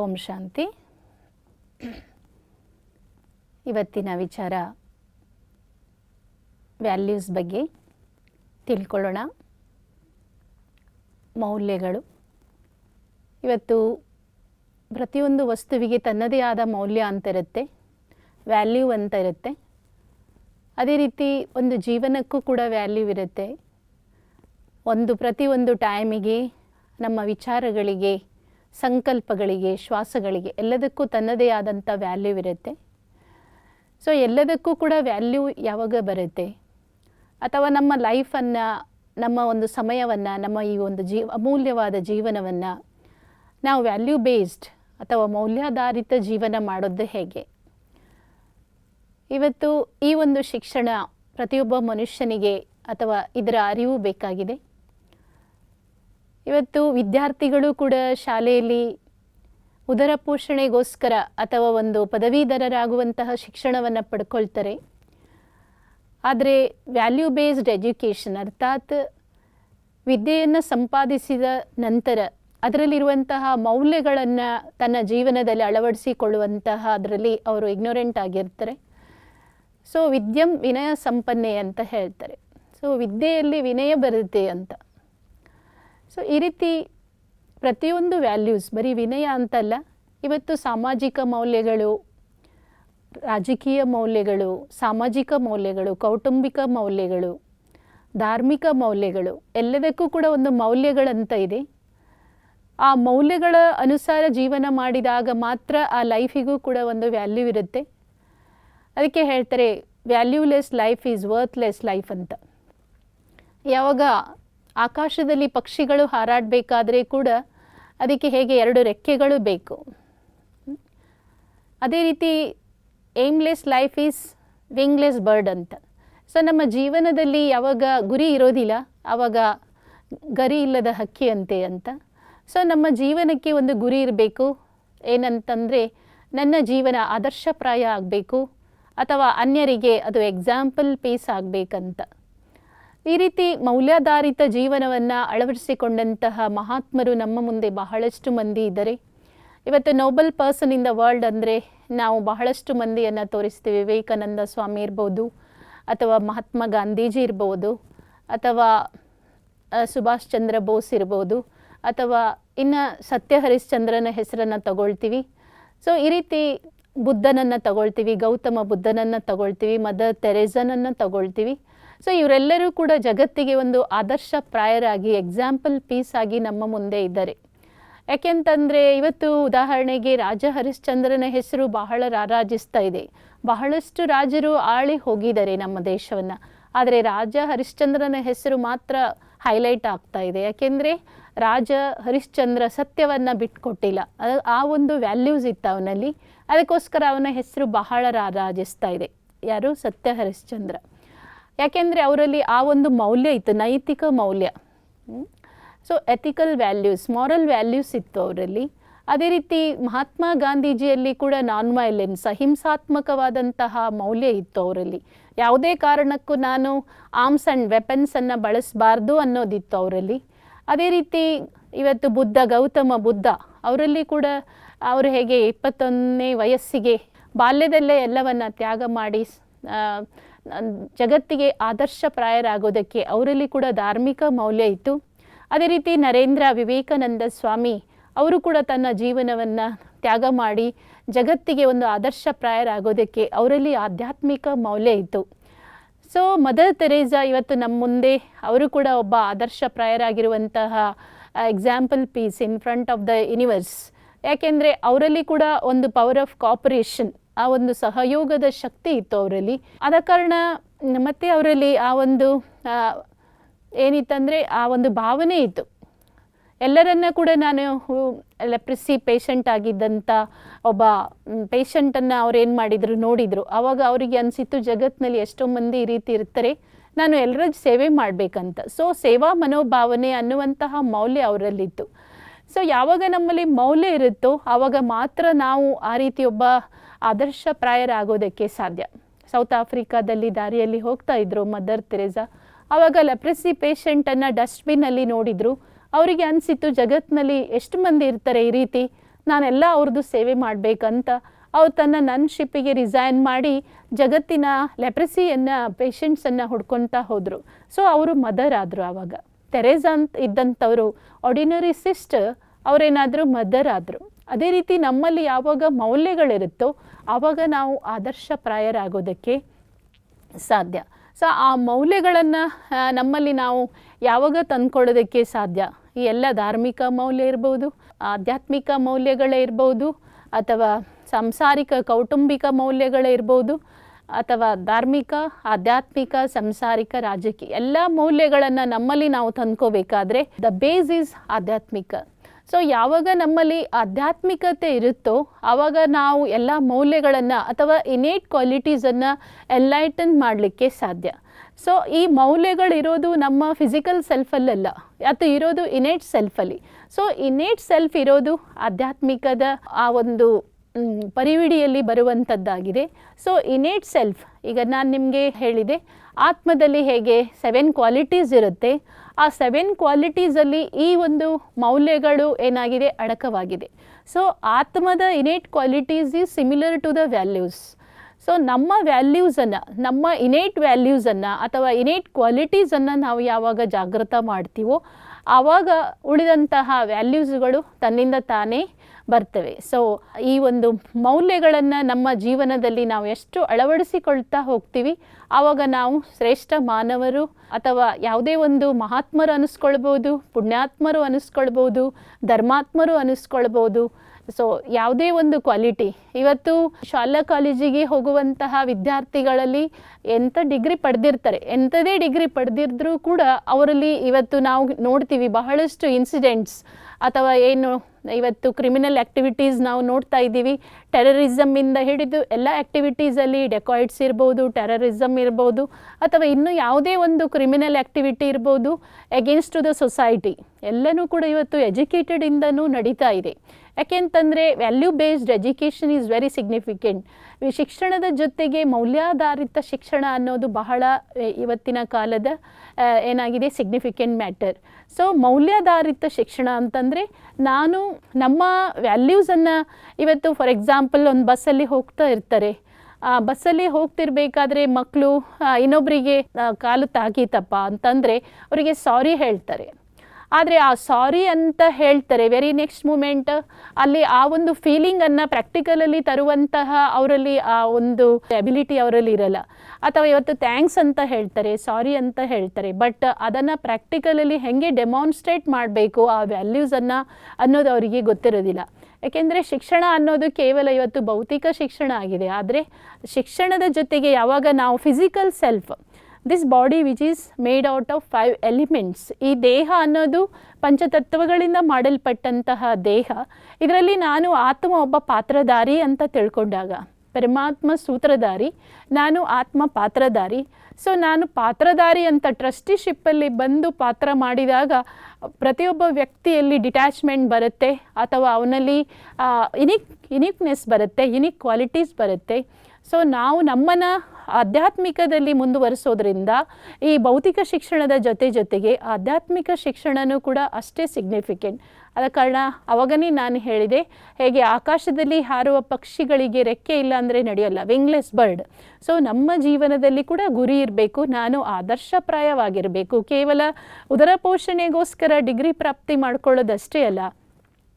ಓಂ ಶಾಂತಿ. ಇವತ್ತಿನ ವಿಚಾರ ವ್ಯಾಲ್ಯೂಸ್ ಬಗ್ಗೆ ತಿಳ್ಕೊಳ್ಳೋಣ. ಮೌಲ್ಯಗಳು. ಇವತ್ತು ಪ್ರತಿಯೊಂದು ವಸ್ತುವಿಗೆ ತನ್ನದೇ ಆದ ಮೌಲ್ಯ ಅಂತ ಇರುತ್ತೆ, ವ್ಯಾಲ್ಯೂ ಅಂತ ಇರುತ್ತೆ. ಅದೇ ರೀತಿ ಒಂದು ಜೀವನಕ್ಕೂ ಕೂಡ ವ್ಯಾಲ್ಯೂ ಇರುತ್ತೆ. ಒಂದು ಪ್ರತಿಯೊಂದು ಟೈಮಿಗೆ ನಮ್ಮ ವಿಚಾರಗಳಿಗೆ ಸಂಕಲ್ಪಗಳಿಗೆ, ಶ್ವಾಸಗಳಿಗೆ ಎಲ್ಲದಕ್ಕೂ ತನ್ನದೇ ಆದಂಥ ವ್ಯಾಲ್ಯೂ ಇರುತ್ತೆ. ಸೊ ಎಲ್ಲದಕ್ಕೂ ಕೂಡ ವ್ಯಾಲ್ಯೂ ಯಾವಾಗ ಬರುತ್ತೆ? ಅಥವಾ ನಮ್ಮ ಲೈಫನ್ನು ನಮ್ಮ ಒಂದು ಸಮಯವನ್ನು, ನಮ್ಮ ಈ ಒಂದು ಜೀವ, ಅಮೂಲ್ಯವಾದ ಜೀವನವನ್ನು ನಾವು ವ್ಯಾಲ್ಯೂ ಬೇಸ್ಡ್ ಅಥವಾ ಮೌಲ್ಯಾಧಾರಿತ ಜೀವನ ಮಾಡೋದು ಹೇಗೆ? ಇವತ್ತು ಈ ಒಂದು ಶಿಕ್ಷಣ ಪ್ರತಿಯೊಬ್ಬ ಮನುಷ್ಯನಿಗೆ ಅಥವಾ ಇದರ ಅರಿವು ಬೇಕಾಗಿದೆ. ಇವತ್ತು ವಿದ್ಯಾರ್ಥಿಗಳು ಕೂಡ ಶಾಲೆಯಲ್ಲಿ ಉದರ ಪೋಷಣೆಗೋಸ್ಕರ ಅಥವಾ ಒಂದು ಪದವೀಧರರಾಗುವಂತಹ ಶಿಕ್ಷಣವನ್ನು ಪಡ್ಕೊಳ್ತಾರೆ. ಆದರೆ ವ್ಯಾಲ್ಯೂ ಬೇಸ್ಡ್ ಎಜುಕೇಷನ್ ಅರ್ಥಾತ್ ವಿದ್ಯೆಯನ್ನು ಸಂಪಾದಿಸಿದ ನಂತರ ಅದರಲ್ಲಿರುವಂತಹ ಮೌಲ್ಯಗಳನ್ನು ತನ್ನ ಜೀವನದಲ್ಲಿ ಅಳವಡಿಸಿಕೊಳ್ಳುವಂತಹ ಅದರಲ್ಲಿ ಅವರು ಇಗ್ನೋರೆಂಟ್ ಆಗಿರ್ತಾರೆ. ಸೊ ವಿದ್ಯಂ ವಿನಯ ಸಂಪನ್ನೆ ಅಂತ ಹೇಳ್ತಾರೆ. ಸೊ ವಿದ್ಯೆಯಲ್ಲಿ ವಿನಯ ಬರುತ್ತೆ ಅಂತ. ಸೊ ಈ ರೀತಿ ಪ್ರತಿಯೊಂದು ವ್ಯಾಲ್ಯೂಸ್ ಬರೀ ವಿನಯ ಅಂತಲ್ಲ, ಇವತ್ತು ಸಾಮಾಜಿಕ ಮೌಲ್ಯಗಳು, ರಾಜಕೀಯ ಮೌಲ್ಯಗಳು, ಸಾಮಾಜಿಕ ಮೌಲ್ಯಗಳು, ಕೌಟುಂಬಿಕ ಮೌಲ್ಯಗಳು, ಧಾರ್ಮಿಕ ಮೌಲ್ಯಗಳು, ಎಲ್ಲದಕ್ಕೂ ಕೂಡ ಒಂದು ಮೌಲ್ಯಗಳಂತ ಇದೆ. ಆ ಮೌಲ್ಯಗಳ ಅನುಸಾರ ಜೀವನ ಮಾಡಿದಾಗ ಮಾತ್ರ ಆ ಲೈಫಿಗೂ ಕೂಡ ಒಂದು ವ್ಯಾಲ್ಯೂ ಇರುತ್ತೆ. ಅದಕ್ಕೆ ಹೇಳ್ತಾರೆ valueless life is worthless life ಅಂತ. ಯಾವಾಗ ಆಕಾಶದಲ್ಲಿ ಪಕ್ಷಿಗಳು ಹಾರಾಡಬೇಕಾದ್ರೆ ಕೂಡ ಅದಕ್ಕೆ ಹೇಗೆ ಎರಡು ರೆಕ್ಕೆಗಳು ಬೇಕು? ಅದೇ ರೀತಿ aimless life is wingless bird ಅಂತ. ಸೊ ನಮ್ಮ ಜೀವನದಲ್ಲಿ ಯಾವಾಗ ಗುರಿ ಇರೋದಿಲ್ಲ, ಆವಾಗ ಗರಿ ಇಲ್ಲದ ಹಕ್ಕಿ ಅಂತೆ ಅಂತ. ಸೊ ನಮ್ಮ ಜೀವನಕ್ಕೆ ಒಂದು ಗುರಿ ಇರಬೇಕು. ಏನಂತಂದರೆ, ನನ್ನ ಜೀವನ ಆದರ್ಶಪ್ರಾಯ ಆಗಬೇಕು, ಅಥವಾ ಅನ್ಯರಿಗೆ ಅದು ಎಕ್ಸಾಂಪಲ್ ಪೀಸ್ ಆಗಬೇಕಂತ. ಈ ರೀತಿ ಮೌಲ್ಯಾಧಾರಿತ ಜೀವನವನ್ನು ಅಳವಡಿಸಿಕೊಂಡಂತಹ ಮಹಾತ್ಮರು ನಮ್ಮ ಮುಂದೆ ಬಹಳಷ್ಟು ಮಂದಿ ಇದ್ದಾರೆ. ಇವತ್ತು noble person in the world ಅಂದರೆ ನಾವು ಬಹಳಷ್ಟು ಮಂದಿಯನ್ನು ತೋರಿಸ್ತೀವಿ. ವಿವೇಕಾನಂದ ಸ್ವಾಮಿ ಇರ್ಬೋದು, ಅಥವಾ ಮಹಾತ್ಮ ಗಾಂಧೀಜಿ ಇರ್ಬೋದು, ಅಥವಾ ಸುಭಾಷ್ ಚಂದ್ರ ಬೋಸ್ ಇರ್ಬೋದು, ಅಥವಾ ಇನ್ನು ಸತ್ಯ ಹರಿಶ್ಚಂದ್ರನ ಹೆಸರನ್ನು ತಗೊಳ್ತೀವಿ. ಸೊ ಈ ರೀತಿ ಬುದ್ಧನನ್ನು ತಗೊಳ್ತೀವಿ, ಗೌತಮ ಬುದ್ಧನನ್ನು ತಗೊಳ್ತೀವಿ, ಮದರ್ ತೆರೆಸನನ್ನು ತಗೊಳ್ತೀವಿ. ಸೊ ಇವರೆಲ್ಲರೂ ಕೂಡ ಜಗತ್ತಿಗೆ ಒಂದು ಆದರ್ಶ ಪ್ರಾಯರಾಗಿ ಎಕ್ಸಾಂಪಲ್ ಪೀಸ್ ಆಗಿ ನಮ್ಮ ಮುಂದೆ ಇದ್ದಾರೆ. ಯಾಕೆಂತಂದರೆ ಇವತ್ತು ಉದಾಹರಣೆಗೆ ರಾಜ ಹರಿಶ್ಚಂದ್ರನ ಹೆಸರು ಬಹಳ ರಾರಾಜಿಸ್ತಾ ಇದೆ. ಬಹಳಷ್ಟು ರಾಜರು ಆಳಿ ಹೋಗಿದ್ದಾರೆ ನಮ್ಮ ದೇಶವನ್ನು. ಆದರೆ ರಾಜ ಹರಿಶ್ಚಂದ್ರನ ಹೆಸರು ಮಾತ್ರ ಹೈಲೈಟ್ ಆಗ್ತಾ ಇದೆ. ಯಾಕೆಂದರೆ ರಾಜ ಹರಿಶ್ಚಂದ್ರ ಸತ್ಯವನ್ನು ಬಿಟ್ಕೊಟ್ಟಿಲ್ಲ. ಆ ಒಂದು ವ್ಯಾಲ್ಯೂಸ್ ಇತ್ತು ಅವನಲ್ಲಿ. ಅದಕ್ಕೋಸ್ಕರ ಅವನ ಹೆಸರು ಬಹಳ ರಾರಾಜಿಸ್ತಾ ಇದೆ. ಯಾರು? ಸತ್ಯ ಹರಿಶ್ಚಂದ್ರ. ಯಾಕೆಂದರೆ ಅವರಲ್ಲಿ ಆ ಒಂದು ಮೌಲ್ಯ ಇತ್ತು, ನೈತಿಕ ಮೌಲ್ಯ. So ethical values moral values ಇತ್ತು ಅವರಲ್ಲಿ. ಅದೇ ರೀತಿ ಮಹಾತ್ಮ ಗಾಂಧೀಜಿಯಲ್ಲಿ ಕೂಡ ನಾನ್ ವೈಲೆನ್ಸ್ ಅಹಿಂಸಾತ್ಮಕವಾದಂತಹ ಮೌಲ್ಯ ಇತ್ತು ಅವರಲ್ಲಿ. ಯಾವುದೇ ಕಾರಣಕ್ಕೂ ನಾನು ಆರ್ಮ್ಸ್ ಆ್ಯಂಡ್ ವೆಪನ್ಸನ್ನು ಬಳಸಬಾರ್ದು ಅನ್ನೋದಿತ್ತು ಅವರಲ್ಲಿ. ಅದೇ ರೀತಿ ಇವತ್ತು ಬುದ್ಧ, ಗೌತಮ ಬುದ್ಧ, ಅವರಲ್ಲಿ ಕೂಡ ಅವರು ಹೇಗೆ ಇಪ್ಪತ್ತೊಂದನೇ ವಯಸ್ಸಿಗೆ ಬಾಲ್ಯದಲ್ಲೇ ಎಲ್ಲವನ್ನು ತ್ಯಾಗ ಮಾಡಿ ಜಗತ್ತಿಗೆ ಆದರ್ಶಪ್ರಾಯರಾಗೋದಕ್ಕೆ ಅವರಲ್ಲಿ ಕೂಡ ಧಾರ್ಮಿಕ ಮೌಲ್ಯ ಇತ್ತು. ಅದೇ ರೀತಿ ನರೇಂದ್ರ ವಿವೇಕಾನಂದ ಸ್ವಾಮಿ ಅವರು ಕೂಡ ತನ್ನ ಜೀವನವನ್ನು ತ್ಯಾಗ ಮಾಡಿ ಜಗತ್ತಿಗೆ ಒಂದು ಆದರ್ಶಪ್ರಾಯರಾಗೋದಕ್ಕೆ ಅವರಲ್ಲಿ ಆಧ್ಯಾತ್ಮಿಕ ಮೌಲ್ಯ ಇತ್ತು. ಸೊ, ಮದರ್ ತೆರೇಸಾ ಇವತ್ತು ನಮ್ಮ ಮುಂದೆ ಅವರು ಕೂಡ ಒಬ್ಬ ಆದರ್ಶಪ್ರಾಯರಾಗಿರುವಂತಹ example piece in front of the universe ಯಾಕೆಂದರೆ ಅವರಲ್ಲಿ ಕೂಡ ಒಂದು ಪವರ್ ಆಫ್ ಕಾಪರೇಷನ್ ಆ ಒಂದು ಸಹಯೋಗದ ಶಕ್ತಿ ಇತ್ತು ಅವರಲ್ಲಿ. ಆದ ಕಾರಣ ಮತ್ತೆ ಅವರಲ್ಲಿ ಆ ಒಂದು ಏನಿತ್ತಂದರೆ ಆ ಒಂದು ಭಾವನೆ ಇತ್ತು. ಎಲ್ಲರನ್ನ ಕೂಡ ನಾನು ಲೆಪ್ರೆಸಿ ಪೇಷಂಟ್ ಆಗಿದ್ದಂಥ ಒಬ್ಬ ಪೇಷಂಟನ್ನು ಅವ್ರು ಏನು ಮಾಡಿದರು ನೋಡಿದರು. ಆವಾಗ ಅವರಿಗೆ ಅನಿಸಿತ್ತು ಜಗತ್ತಿನಲ್ಲಿ ಎಷ್ಟೋ ಮಂದಿ ಈ ರೀತಿ ಇರ್ತಾರೆ, ನಾನು ಎಲ್ಲರ ಸೇವೆ ಮಾಡಬೇಕಂತ. ಸೊ ಸೇವಾ ಮನೋಭಾವನೆ ಅನ್ನುವಂತಹ ಮೌಲ್ಯ ಅವರಲ್ಲಿತ್ತು. ಸೊ ಯಾವಾಗ ನಮ್ಮಲ್ಲಿ ಮೌಲ್ಯ ಇರುತ್ತೋ ಆವಾಗ ಮಾತ್ರ ನಾವು ಆ ರೀತಿ ಒಬ್ಬ ಆದರ್ಶಪ್ರಾಯರಾಗೋದಕ್ಕೆ ಸಾಧ್ಯ. ಸೌತ್ ಆಫ್ರಿಕಾದಲ್ಲಿ ದಾರಿಯಲ್ಲಿ ಹೋಗ್ತಾ ಇದ್ರು ಮದರ್ ತೆರೇಸಾ. ಆವಾಗ ಲೆಪ್ರೆಸಿ ಪೇಷಂಟನ್ನು ಡಸ್ಟ್ಬಿನ್ನಲ್ಲಿ ನೋಡಿದರು. ಅವರಿಗೆ ಅನಿಸಿತ್ತು ಜಗತ್ತಿನಲ್ಲಿ ಎಷ್ಟು ಮಂದಿ ಇರ್ತಾರೆ ಈ ರೀತಿ? ನಾನೆಲ್ಲ ಅವ್ರದ್ದು ಸೇವೆ ಮಾಡಬೇಕಂತ. ಅವ್ರು ತನ್ನ ನನ್ನ ಶಿಪ್ಪಿಗೆ ರಿಸೈನ್ ಮಾಡಿ ಜಗತ್ತಿನ ಲೆಪ್ರಸಿಯನ್ನು, ಪೇಷಂಟ್ಸನ್ನು ಹುಡ್ಕೊತಾ ಹೋದರು. ಸೊ, ಅವರು ಮದರ್ ಆದರು ಆವಾಗ ತೆರೇಜಾ ಅಂತ ಇದ್ದಂಥವರು, ಆರ್ಡಿನರಿ ಸಿಸ್ಟರ್ ಅವರೇನಾದರೂ ಮದರ್ ಆದರು. ಅದೇ ರೀತಿ ನಮ್ಮಲ್ಲಿ ಯಾವಾಗ ಮೌಲ್ಯಗಳಿರುತ್ತೋ ಆವಾಗ ನಾವು ಆದರ್ಶಪ್ರಾಯರಾಗೋದಕ್ಕೆ ಸಾಧ್ಯ. ಸೊ ಆ ಮೌಲ್ಯಗಳನ್ನು ನಮ್ಮಲ್ಲಿ ನಾವು ಯಾವಾಗ ತಂದ್ಕೊಳ್ಳೋದಕ್ಕೆ ಸಾಧ್ಯ? ಈ ಎಲ್ಲ ಧಾರ್ಮಿಕ ಮೌಲ್ಯ ಇರ್ಬೋದು, ಆಧ್ಯಾತ್ಮಿಕ ಮೌಲ್ಯಗಳೇ ಇರ್ಬೋದು, ಅಥವಾ ಸಾಂಸಾರಿಕ ಕೌಟುಂಬಿಕ ಮೌಲ್ಯಗಳೇ ಇರ್ಬೋದು, ಅಥವಾ ಧಾರ್ಮಿಕ, ಆಧ್ಯಾತ್ಮಿಕ, ಸಂಸಾರಿಕ, ರಾಜಕೀಯ, ಎಲ್ಲ ಮೌಲ್ಯಗಳನ್ನು ನಮ್ಮಲ್ಲಿ ನಾವು ತಂದ್ಕೋಬೇಕಾದ್ರೆ ದ ಬೇಸ್ ಈಸ್ ಆಧ್ಯಾತ್ಮಿಕ. ಸೊ ಯಾವಾಗ ನಮ್ಮಲ್ಲಿ ಆಧ್ಯಾತ್ಮಿಕತೆ ಇರುತ್ತೋ ಆವಾಗ ನಾವು ಎಲ್ಲ ಮೌಲ್ಯಗಳನ್ನು ಅಥವಾ ಇನೇಟ್ ಕ್ವಾಲಿಟೀಸನ್ನು ಎನ್ಲೈಟನ್ ಮಾಡಲಿಕ್ಕೆ ಸಾಧ್ಯ. ಸೊ ಈ ಮೌಲ್ಯಗಳಿರೋದು ನಮ್ಮ ಫಿಸಿಕಲ್ ಸೆಲ್ಫಲ್ಲಲ್ಲ ಅದು ಇರೋದು ಇನೇಟ್ ಸೆಲ್ಫಲ್ಲಿ ಸೊ ಇನೇಟ್ ಸೆಲ್ಫ್ ಇರೋದು ಆಧ್ಯಾತ್ಮಿಕದ ಆ ಒಂದು ಪರಿವಿಡಿಯಲ್ಲಿ ಬರುವಂಥದ್ದಾಗಿದೆ ಸೊ ಇನೇಟ್ ಸೆಲ್ಫ್ ಈಗ ನಾನು ನಿಮಗೆ ಹೇಳಿದೆ, ಆತ್ಮದಲ್ಲಿ ಹೇಗೆ ಸೆವೆನ್ ಕ್ವಾಲಿಟೀಸ್ ಇರುತ್ತೆ ಆ ಸೆವೆನ್ ಕ್ವಾಲಿಟೀಸಲ್ಲಿ ಈ ಒಂದು ಮೌಲ್ಯಗಳು ಏನಾಗಿದೆ? ಅಡಕವಾಗಿದೆ. ಸೊ ಆತ್ಮದ innate qualities is similar to the values so ನಮ್ಮ ವ್ಯಾಲ್ಯೂಸನ್ನು ನಮ್ಮ ಇನೇಟ್ ವ್ಯಾಲ್ಯೂಸನ್ನು ಅಥವಾ ಇನೇಟ್ ಕ್ವಾಲಿಟೀಸನ್ನು ನಾವು ಯಾವಾಗ ಜಾಗೃತ ಮಾಡ್ತೀವೋ, ಆವಾಗ ಉಳಿದಂತಹ ವ್ಯಾಲ್ಯೂಸ್ಗಳು ತನ್ನಿಂದ ತಾನೇ ಬರ್ತವೆ. ಸೊ ಈ ಒಂದು ಮೌಲ್ಯಗಳನ್ನು ನಮ್ಮ ಜೀವನದಲ್ಲಿ ನಾವು ಎಷ್ಟು ಅಳವಡಿಸಿಕೊಳ್ತಾ ಹೋಗ್ತೀವಿ, ಆವಾಗ ನಾವು ಶ್ರೇಷ್ಠ ಮಾನವರು ಅಥವಾ ಯಾವುದೇ ಒಂದು ಮಹಾತ್ಮರು ಅನಿಸ್ಕೊಳ್ಬೋದು, ಪುಣ್ಯಾತ್ಮರು ಅನಿಸ್ಕೊಳ್ಬೋದು, ಧರ್ಮಾತ್ಮರು ಅನಿಸ್ಕೊಳ್ಬೋದು. ಸೊ ಯಾವುದೇ ಒಂದು ಕ್ವಾಲಿಟಿ ಇವತ್ತು ಶಾಲಾ ಕಾಲೇಜಿಗೆ ಹೋಗುವಂತಹ ವಿದ್ಯಾರ್ಥಿಗಳಲ್ಲಿ ಎಂಥ ಡಿಗ್ರಿ ಪಡೆದಿರ್ತಾರೆ ಎಂಥದೇ ಡಿಗ್ರಿ ಪಡೆದಿದ್ರೂ ಕೂಡ ಅವರಲ್ಲಿ ಇವತ್ತು ನಾವು ನೋಡ್ತೀವಿ ಬಹಳಷ್ಟು ಇನ್ಸಿಡೆಂಟ್ಸ್ ಅಥವಾ ಏನು ಇವತ್ತು ಕ್ರಿಮಿನಲ್ ಆ್ಯಕ್ಟಿವಿಟೀಸ್ ನಾವು ನೋಡ್ತಾ ಇದ್ದೀವಿ. ಟೆರರಿಸಮ್ಮಿಂದ ಹಿಡಿದು ಎಲ್ಲ ಆ್ಯಕ್ಟಿವಿಟೀಸಲ್ಲಿ ಡೆಕಾಯ್ಡ್ಸ್ ಇರ್ಬೋದು ಟೆರರಿಸಮ್ ಇರ್ಬೋದು, ಅಥವಾ ಇನ್ನೂ ಯಾವುದೇ ಒಂದು ಕ್ರಿಮಿನಲ್ ಆ್ಯಕ್ಟಿವಿಟಿ ಇರ್ಬೋದು ಅಗೇನ್ಸ್ಟ್ ಟು ದ ಸೊಸೈಟಿ ಎಲ್ಲನೂ ಕೂಡ ಇವತ್ತು ಎಜುಕೇಟೆಡಿಂದನೂ ನಡೀತಾ ಇದೆ. ಯಾಕೆಂತಂದರೆ value based education is very significant ಶಿಕ್ಷಣದ ಜೊತೆಗೆ ಮೌಲ್ಯಾಧಾರಿತ ಶಿಕ್ಷಣ ಅನ್ನೋದು ಬಹಳ ಇವತ್ತಿನ ಕಾಲದ ಏನಾಗಿದೆ ಸಿಗ್ನಿಫಿಕೆಂಟ್ ಮ್ಯಾಟರ್ ಸೊ ಮೌಲ್ಯಾಧಾರಿತ ಶಿಕ್ಷಣ ಅಂತಂದರೆ ನಾನು ನಮ್ಮ ವ್ಯಾಲ್ಯೂಸನ್ನು ಇವತ್ತು ಫಾರ್ ಎಕ್ಸಾಂಪಲ್ ಒಂದು ಬಸ್ಸಲ್ಲಿ ಹೋಗ್ತಾ ಇರ್ತಾರೆ. ಬಸ್ಸಲ್ಲಿ ಹೋಗ್ತಿರ್ಬೇಕಾದ್ರೆ ಮಕ್ಕಳು ಇನ್ನೊಬ್ಬರಿಗೆ ಕಾಲು ತಾಕೀತಪ್ಪ ಅಂತಂದರೆ ಅವರಿಗೆ ಸಾರಿ ಹೇಳ್ತಾರೆ. ಆದರೆ ಆ ಸಾರಿ ಅಂತ ಹೇಳ್ತಾರೆ. ವೆರಿ ನೆಕ್ಸ್ಟ್ ಮೂಮೆಂಟ್ ಅಲ್ಲಿ ಆ ಒಂದು ಫೀಲಿಂಗನ್ನು ಪ್ರಾಕ್ಟಿಕಲಲ್ಲಿ ತರುವಂತಹ ಅವರಲ್ಲಿ ಆ ಒಂದು ಎಬಿಲಿಟಿ ಅವರಲ್ಲಿ ಇರಲ್ಲ. ಅಥವಾ ಇವತ್ತು ಥ್ಯಾಂಕ್ಸ್ ಅಂತ ಹೇಳ್ತಾರೆ ಸಾರಿ ಅಂತ ಹೇಳ್ತಾರೆ. ಬಟ್ ಅದನ್ನು ಪ್ರಾಕ್ಟಿಕಲಲ್ಲಿ ಹೇಗೆ ಡೆಮಾನ್ಸ್ಟ್ರೇಟ್ ಮಾಡಬೇಕು, ಆ ವ್ಯಾಲ್ಯೂಸನ್ನು ಅನ್ನೋದು ಅವರಿಗೆ ಗೊತ್ತಿರೋದಿಲ್ಲ. ಯಾಕೆಂದರೆ ಶಿಕ್ಷಣ ಅನ್ನೋದು ಕೇವಲ ಇವತ್ತು ಭೌತಿಕ ಶಿಕ್ಷಣ ಆಗಿದೆ. ಆದರೆ ಶಿಕ್ಷಣದ ಜೊತೆಗೆ ಯಾವಾಗ ನಾವು physical self this body which is made out of five elements ಈ ದೇಹ ಅನ್ನೋದು ಪಂಚತತ್ವಗಳಿಂದ ಮಾಡಲ್ಪಟ್ಟಂತಹ ದೇಹ. ಇದರಲ್ಲಿ ನಾನು ಆತ್ಮ ಒಬ್ಬ ಪಾತ್ರಧಾರಿ ಅಂತ ತಿಳ್ಕೊಂಡಾಗ. ಪರಮಾತ್ಮ ಸೂತ್ರಧಾರಿ, ನಾನು ಆತ್ಮ ಪಾತ್ರಧಾರಿ. ಸೊ ನಾನು ಪಾತ್ರಧಾರಿ ಅಂತ ಟ್ರಸ್ಟಿಶಿಪ್ಪಲ್ಲಿ ಬಂದು ಪಾತ್ರ ಮಾಡಿದಾಗ, ಪ್ರತಿಯೊಬ್ಬ ವ್ಯಕ್ತಿಯಲ್ಲಿ ಡಿಟ್ಯಾಚ್ಮೆಂಟ್ ಬರುತ್ತೆ, ಅಥವಾ ಅವನಲ್ಲಿ ಯುನಿಕ್ ಯುನಿಕ್ನೆಸ್ ಬರುತ್ತೆ ಯುನಿಕ್ ಕ್ವಾಲಿಟೀಸ್ ಬರುತ್ತೆ. ಸೊ ನಾವು ನಮ್ಮನ್ನು ಆಧ್ಯಾತ್ಮಿಕದಲ್ಲಿ ಮುಂದುವರಿಸೋದ್ರಿಂದ ಈ ಭೌತಿಕ ಶಿಕ್ಷಣದ ಜೊತೆ ಜೊತೆಗೆ ಆಧ್ಯಾತ್ಮಿಕ ಶಿಕ್ಷಣನೂ ಕೂಡ ಅಷ್ಟೇ ಸಿಗ್ನಿಫಿಕೆಂಟ್ ಆದ ಕಾರಣ ಅವಾಗನೇ ನಾನು ಹೇಳಿದೆ, ಹೇಗೆ ಆಕಾಶದಲ್ಲಿ ಹಾರುವ ಪಕ್ಷಿಗಳಿಗೆ ರೆಕ್ಕೆ ಇಲ್ಲ ಅಂದರೆ ನಡೆಯಲ್ಲ ವಿಂಗ್ಲೆಸ್ ಬರ್ಡ್ ಸೊ ನಮ್ಮ ಜೀವನದಲ್ಲಿ ಕೂಡ ಗುರಿ ಇರಬೇಕು, ನಾನು ಆದರ್ಶಪ್ರಾಯವಾಗಿರಬೇಕು. ಕೇವಲ ಉದರ ಪೋಷಣೆಗೋಸ್ಕರ ಡಿಗ್ರಿ ಪ್ರಾಪ್ತಿ ಮಾಡ್ಕೊಳ್ಳೋದಷ್ಟೇ ಅಲ್ಲ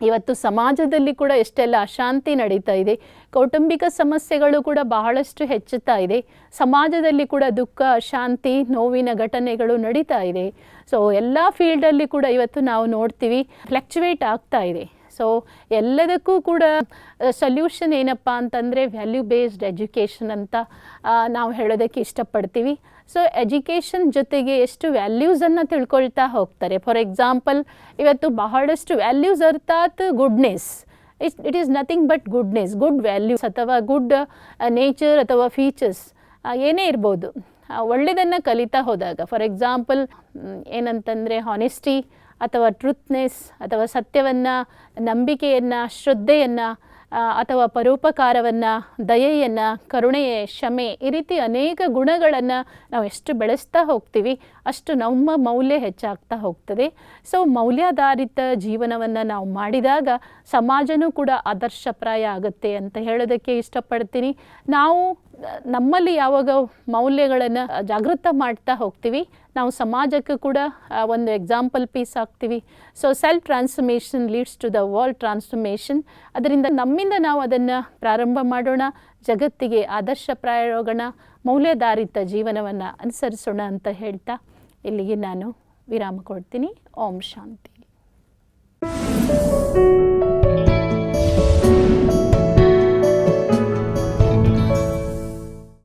ಇವತ್ತು ಸಮಾಜದಲ್ಲಿ ಕೂಡ ಎಷ್ಟೆಲ್ಲ ಅಶಾಂತಿ ನಡೀತಾ ಇದೆ, ಕೌಟುಂಬಿಕ ಸಮಸ್ಯೆಗಳು ಕೂಡ ಬಹಳಷ್ಟು ಹೆಚ್ಚುತ್ತಾ ಇದೆ, ಸಮಾಜದಲ್ಲಿ ಕೂಡ ದುಃಖ ಅಶಾಂತಿ ನೋವಿನ ಘಟನೆಗಳು ನಡೀತಾ ಇದೆ. ಸೊ ಎಲ್ಲ ಫೀಲ್ಡಲ್ಲಿ ಕೂಡ ಇವತ್ತು ನಾವು ನೋಡ್ತೀವಿ ಫ್ಲಕ್ಚುವೇಟ್ ಆಗ್ತಾ ಇದೆ. ಸೊ ಎಲ್ಲದಕ್ಕೂ ಕೂಡ ಸೊಲ್ಯೂಷನ್ ಏನಪ್ಪ ಅಂತಂದರೆ ವ್ಯಾಲ್ಯೂ ಬೇಸ್ಡ್ ಎಜುಕೇಷನ್ ಅಂತ ನಾವು ಹೇಳೋದಕ್ಕೆ ಇಷ್ಟಪಡ್ತೀವಿ. ಸೊ ಎಜುಕೇಷನ್ ಜೊತೆಗೆ ಎಷ್ಟು ವ್ಯಾಲ್ಯೂಸನ್ನು ತಿಳ್ಕೊಳ್ತಾ ಹೋಗ್ತಾರೆ. ಫಾರ್ ಎಕ್ಸಾಂಪಲ್ ಇವತ್ತು ಬಹಳಷ್ಟು ವ್ಯಾಲ್ಯೂಸ್ ಅರ್ಥಾತ್ goodness it's it is nothing but goodness good values ಅಥವಾ ಗುಡ್ ನೇಚರ್ ಅಥವಾ ಫೀಚರ್ಸ್ ಏನೇ ಇರ್ಬೋದು. ಒಳ್ಳೆಯದನ್ನು ಕಲಿತಾ ಹೋದಾಗ ಫಾರ್ ಎಕ್ಸಾಂಪಲ್ ಏನಂತಂದರೆ ಹಾನೆಸ್ಟಿ ಅಥವಾ ಟ್ರುತ್ನೆಸ್ ಅಥವಾ ಸತ್ಯವನ್ನು, ನಂಬಿಕೆಯನ್ನು, ಶ್ರದ್ಧೆಯನ್ನು ಅಥವಾ ಪರೋಪಕಾರವನ್ನು, ದಯೆಯನ್ನು, ಕರುಣೆಯೇ, ಕ್ಷಮೆ ಈ ರೀತಿ ಅನೇಕ ಗುಣಗಳನ್ನು ನಾವು ಎಷ್ಟು ಬೆಳೆಸ್ತಾ ಹೋಗ್ತೀವಿ, ಅಷ್ಟು ನಮ್ಮ ಮೌಲ್ಯ ಹೆಚ್ಚಾಗ್ತಾ ಹೋಗ್ತದೆ. ಸೊ ಮೌಲ್ಯಾಧಾರಿತ ಜೀವನವನ್ನು ನಾವು ಮಾಡಿದಾಗ ಸಮಾಜನೂ ಕೂಡ ಆದರ್ಶಪ್ರಾಯ ಆಗುತ್ತೆ ಅಂತ ಹೇಳೋದಕ್ಕೆ ಇಷ್ಟಪಡ್ತೀನಿ. ನಾವು ನಮ್ಮಲ್ಲಿ ಯಾವಾಗ ಮೌಲ್ಯಗಳನ್ನು ಜಾಗೃತ ಮಾಡ್ತಾ ಹೋಗ್ತೀವಿ, ನಾವು ಸಮಾಜಕ್ಕೆ ಕೂಡ ಒಂದು ಎಕ್ಸಾಂಪಲ್ ಪೀಸ್ ಆಗ್ತೀವಿ so self transformation leads to the world transformation ಅದರಿಂದ ನಮ್ಮಿಂದ ನಾವು ಅದನ್ನು ಪ್ರಾರಂಭ ಮಾಡೋಣ, ಜಗತ್ತಿಗೆ ಆದರ್ಶ ಪ್ರಾಯೋಗಣ, ಮೌಲ್ಯಾಧಾರಿತ ಜೀವನವನ್ನು ಅನುಸರಿಸೋಣ ಅಂತ ಹೇಳ್ತಾ ಇಲ್ಲಿಗೆ ನಾನು ವಿರಾಮ ಕೊಡ್ತೀನಿ. ಓಂ ಶಾಂತಿ.